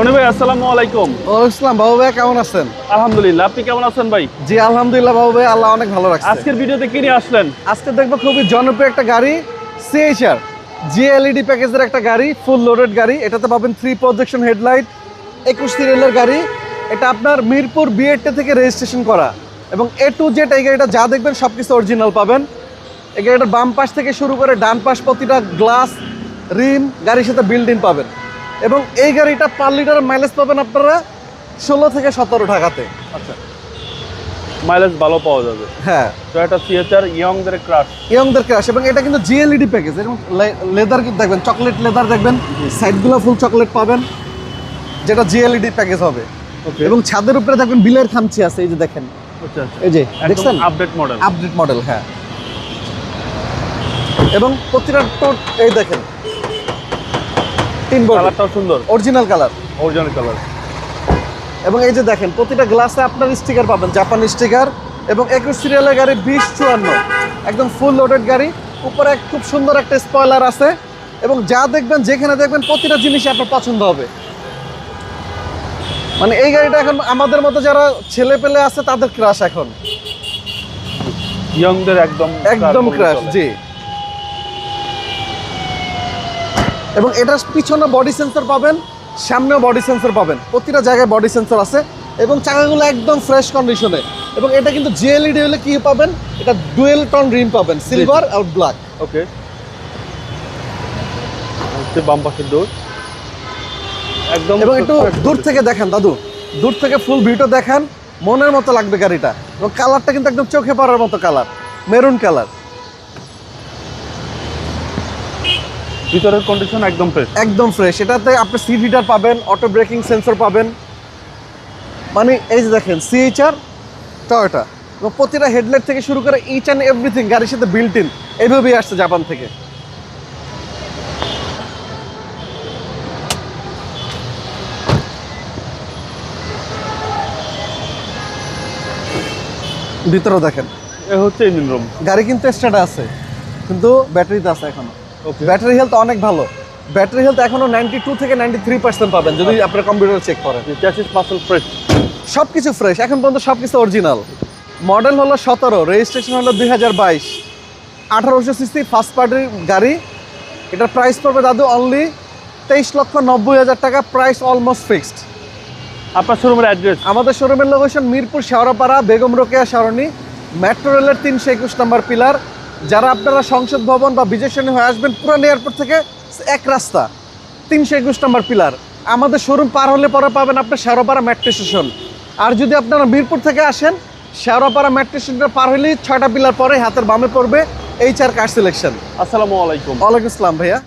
রনি ভাই আসসালামু আলাইকুম। বাবু ভাই কেমন আছেন? আলহামদুলিল্লাহ আপনি কেমন আছেন ভাই? জি আলহামদুলিল্লাহ বাবু ভাই আল্লাহ অনেক ভালো রাখছে। আজকের ভিডিওতে কি নিয়ে আসলেন? আজকে দেখব খুবই জনপ্রিয় একটা গাড়ি সিএইচআর জিএলইডি প্যাকেজের একটা গাড়ি ফুল লোডেড গাড়ি। এটাতে পাবেন থ্রি প্রজেকশন হেডলাইট একুশ সিরিয়ালের গাড়ি। এটা আপনার মিরপুর বিএডটে থেকে রেজিস্ট্রেশন করা। এবং এ টু জেড এই গাড়িটা যা দেখবেন সব কিছু অরিজিনাল পাবেন। এই গাড়িটার বাম পাশ থেকে শুরু করে ডান পাশ প্রতিটা গ্লাস রিম গাড়ির সাথে বিল্ডিং পাবেন। এবং এই গাড়িটা পার লিটারের মাইলেজ পাবেন আপনারা ষোলো থেকে সতেরো টাকাতে আচ্ছা। মাইলেজ ভালো পাওয়া যাবে। হ্যাঁ। টয়োটা সিএচআর ইয়ংদের ক্রাশ ইয়ংদের ক্রাশ এবং এটা কিন্তু জিএলইডি প্যাকেজ এবং লেদার দেখবেন চকলেট লেদার দেখবেন সাইডগুলো ফুল চকলেট পাবেন যেটা জিএলইডি প্যাকেজ হবে। ওকে এবং ছাদের উপরে দেখবেন বিলের খামচি আছে এই যে দেখেন। আচ্ছা আচ্ছা। এই যে দেখছেন? আপডেট মডেল আপডেট মডেল হ্যাঁ। এবং প্রতিটা টোট এই দেখেন তিন বডি কালারটাও সুন্দর। অরিজিনাল কালার অরিজিনাল কালার এবং এই যে দেখেন প্রতিটা গ্লাসে আপনার স্টিকার পাবেন জাপানি স্টিকার এবং একুশ সিরিয়ালের গাড়ি বিশ চুয়ান্ন। একদম ফুল লোডেড গাড়ি। উপরে খুব সুন্দর একটা স্পয়লার আছে। এবং যা দেখবেন যেখানে দেখবেন প্রতিটা জিনিস আপনার পছন্দ হবে। মানে এই গাড়িটা এখন আমাদের মতো যারা ছেলে পেলে আছে তাদের ক্রাশ এখন। ইয়ংদের একদম একদম ক্রাশ জি। এবং এটার পিছনে বডি সেন্সর পাবেন সামনেও বডি সেন্সর পাবেন। প্রতিটা জায়গায় বডি সেন্সর আছে এবং চাকাগুলো একদম ফ্রেশ কন্ডিশনে এবং এটা কিন্তু জিএলইডি হলে কি পাবেন? এটা ডুয়েল টন রিম পাবেন সিলভার আর ব্ল্যাক ওকে বাম পাশের ডোর একদম এবং একটু দূর থেকে দেখেন দাদু। দূর থেকে ফুল ভিউটা দেখেন মনের মতো লাগবে গাড়িটা। এবং কালারটা কিন্তু একদম চোখে পড়ার মতো কালার মেরুন কালার ভিতরের কন্ডিশন একদম ফ্রেশ একদম ফ্রেশ এটাতে আপনি সিট হিটার পাবেন অটো ব্রেকিং সেন্সর পাবেন। মানে এই যে দেখেন সিএইচআর টয়োটা এবং প্রতিটা হেডলাইট থেকে শুরু করে ইচ অ্যান্ড এভরিথিং গাড়ির সাথে বিল্ট ইন এইভাবেই আসছে জাপান থেকে। ভিতরেও দেখেন। এ হচ্ছে ইঞ্জিন রুম গাড়ি কিন্তু স্টার্টে আছে কিন্তু ব্যাটারিতে আছে এখনও। ব্যাটারি হেলথ অনেক ভালো। ব্যাটারি হেলথ এখনও নাইনটি টু থেকে নাইনটি থ্রি পার্সেন্ট পাবেন যদি আপনার কম্পিউটার চেক করেন। চ্যাসিস ফ্রেশ সব কিছু ফ্রেশ এখন পর্যন্ত সব কিছু অরিজিনাল মডেল হলো সতেরো রেজিস্ট্রেশন হলো দুই হাজার বাইশ। আঠারোশো সিসি ফার্স্ট পার্টির গাড়ি। এটার প্রাইস পড়বে দাদু অনলি তেইশ লক্ষ নব্বই হাজার টাকা প্রাইস অলমোস্ট ফিক্সড আপনার শোরুমের অ্যাড্রেস আমাদের শোরুমের লোকেশন মিরপুর শেওড়াপাড়া বেগম রোকেয়া সরণি। মেট্রো রেলের তিনশো একুশ নম্বর পিলার যারা আপনারা সংসদ ভবন বা বিজয় শ্রেণি হয়ে আসবেন পুরান এয়ারপোর্ট থেকে এক রাস্তা তিনশো একুশ নম্বর পিলার আমাদের শোরুম পার হলে পরে পাবেন আপনার শ্যারোপাড়া মেট্রো স্টেশন আর যদি আপনারা মিরপুর থেকে আসেন শ্যারোপাড়া মেট্রো স্টেশনটা পার হলেই ছয়টা পিলার পরে হাতের বামে পড়বে এইচ আর কার সিলেকশন আসসালামু আলাইকুম। ওয়ালাইকুম আসসালাম ভাইয়া।